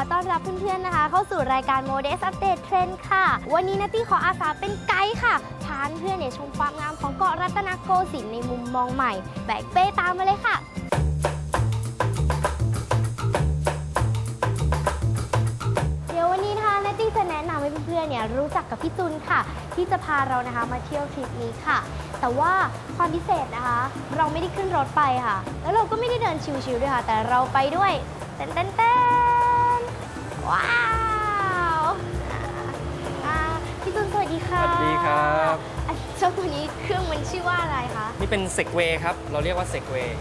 อนรับเพื่อนๆนะคะ เข้าสู่รายการ m o d e s Update Trend ค่ะ วันนี้นัตตี้ขออาสาเป็นไกด์ค่ะ พาเพื่อนๆเนี่ยชมความงามของเกาะรัตนโกสินทร์ในมุมมองใหม่ แบกเป้ตามมาเลยค่ะเดี๋ยววันนี้นะคะนัตตี้จะแนะนำให้เพื่อนๆเนี่ยรู้จักกับพี่จุนค่ะ ที่จะพาเรานะคะมาเที่ยวทริปนี้ค่ะ แต่ว่าความพิเศษนะคะ เราไม่ได้ขึ้นรถไปค่ะ แล้วเราก็ไม่ได้เดินชิวๆด้วยค่ะ แต่เราไปด้วยเต้นเต้นเต้น ว้าวอ่าพี่จุนสวัสดีค่ะสวัสดีครับอะเจ้าตัวนี้เครื่องมันชื่อว่าอะไรคะ นี่เป็นเซกเวย์ครับ เราเรียกว่าเซกเวย์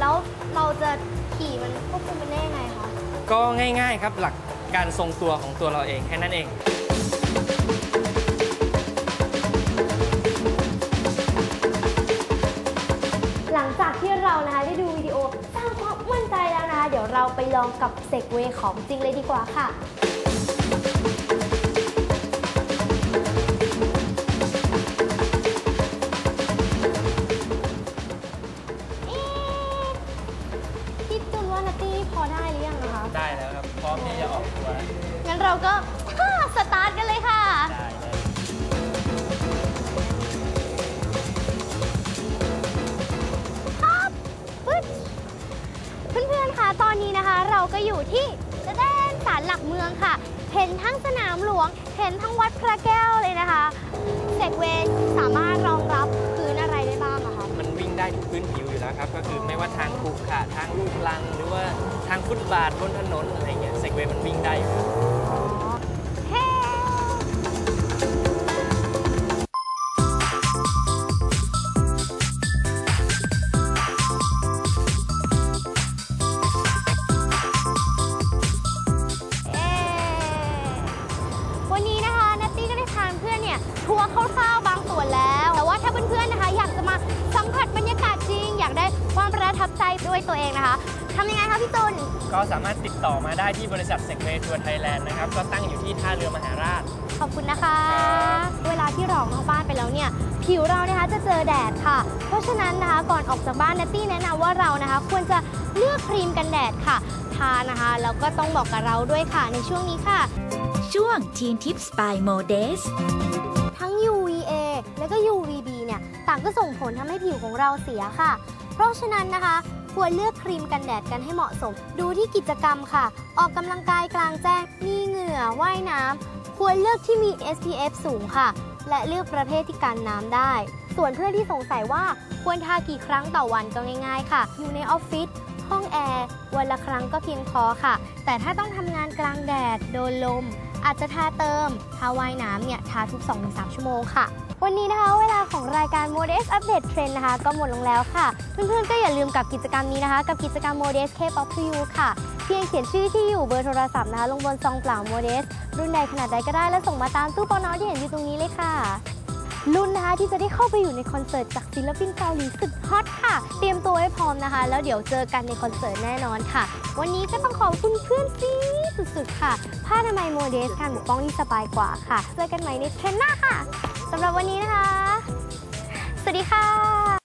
แล้วเราจะขี่มันควบคุมมันได้ยังไงคะ ก็ง่ายๆครับหลักการทรงตัวของตัวเราเองแค่นั้นเอง หลังจากที่เรานะคะได้ดูวิ ใจแล้วนะคะเดี๋ยวเราไปลองกับเซกเวย์ของจริงเลยดีกว่าค่ะเอ๊ะพี่จุนว่านัตตี้พอได้หรือยังนะคะ ได้แล้วครับ พร้อมที่จะออกตัว งั้นเราก็ อยู่ที่แดนศาลหลักเมืองค่ะ เห็นทั้งสนามหลวง เห็นทั้งวัดพระแก้วเลยนะคะเซกเวย์สามารถรองรับพื้นอะไรได้บ้างอะคะ มันวิ่งได้ทุกพื้นผิวอยู่แล้วครับ ก็คือไม่ว่าทางขรุขระทางลูกลัง หรือว่าทางฟุตบาทบนถนนอะไรเงี้ยเซกเวย์มันวิ่งได้อยู่ คร่าวๆบางส่วนแล้ว แต่ว่าถ้าเพื่อนๆนะคะ อยากจะมาสัมผัสบรรยากาศจริง อยากได้ความประทับใจด้วยตัวเองนะคะทำยังไงคะพี่ตุลก็สามารถติดต่อมาได้ที่บริษัทเซกเวย์ทัวร์ไทยแลนด์นะครับ ก็ตั้งอยู่ที่ท่าเรือมหาราช ขอบคุณนะคะครับเวลาที่เราออกนอกบ้านไปแล้วเนี่ย ผิวเรานะคะจะเจอแดดค่ะ เพราะฉะนั้นนะคะก่อนออกจากบ้านนัตตี้แนะนำว่าเรานะคะ ควรจะเลือกครีมกันแดดค่ะ ทานะคะแล้วก็ต้องบอกกับเราด้วยค่ะในช่วงนี้ค่ะ ช่วง Teen Tips by Modes ต่างก็ส่งผลทำให้ผิวของเราเสียค่ะ เพราะฉะนั้นนะคะ ควรเลือกครีมกันแดดกันให้เหมาะสม ดูที่กิจกรรมค่ะ ออกกำลังกายกลางแจ้ง มีเหงื่อ ว่ายน้ำควรเลือกที่มี SPF สูงค่ะ และเลือกประเภทที่กันน้ำได้ ส่วนเพื่อนที่สงสัยว่าควรทากี่ครั้งต่อวันก็ง่าย ๆ ค่ะ อยู่ในออฟฟิศห้องแอร์วันละครั้งก็เพียงพอค่ะ แต่ถ้าต้องทำงานกลางแดด โดนลม อาจจะทาเติม ทาว่ายน้ำเนี่ย ทาทุก 2-3 ชั่วโมงค่ะ วันนี้นะคะเวลาของรายการ Modest Update Trend นะคะ ก็หมดลงแล้วค่ะ เพื่อนๆ ก็อย่าลืมกับกิจกรรมนี้นะคะ กับกิจกรรม m o d e s K-pop to you ค่ะ เพียงเขียนชื่อที่อยู่เบอร์โทรศัพท์นะคะ ลงบนซองเปล่า m o d e s รุ่นใดขนาดใดก็ได้และส่งมาตามตู้ปอนอที่เห็นอยู่ตรงนี้เลยค่ะรุ่นนะคะที่จะได้เข้าไปอยู่ในคอนเสิร์ตจากศิลปินเกาหลีสุดฮอตค่ะ เตรียมตัว มนะคะ แล้วเดี๋ยวเจอกันในคอนเสิร์ตแน่นอนค่ะ วันนี้ก็ต้องขอบคุณเพื่อนซีสุดๆ ค่ะ ผ้าอนามัยโมเดสการปกป้องที่สบายกว่าค่ะ เจอกันใหม่ในเทรนหน้าค่ะสำหรับวันนี้นะคะ สวัสดีค่ะ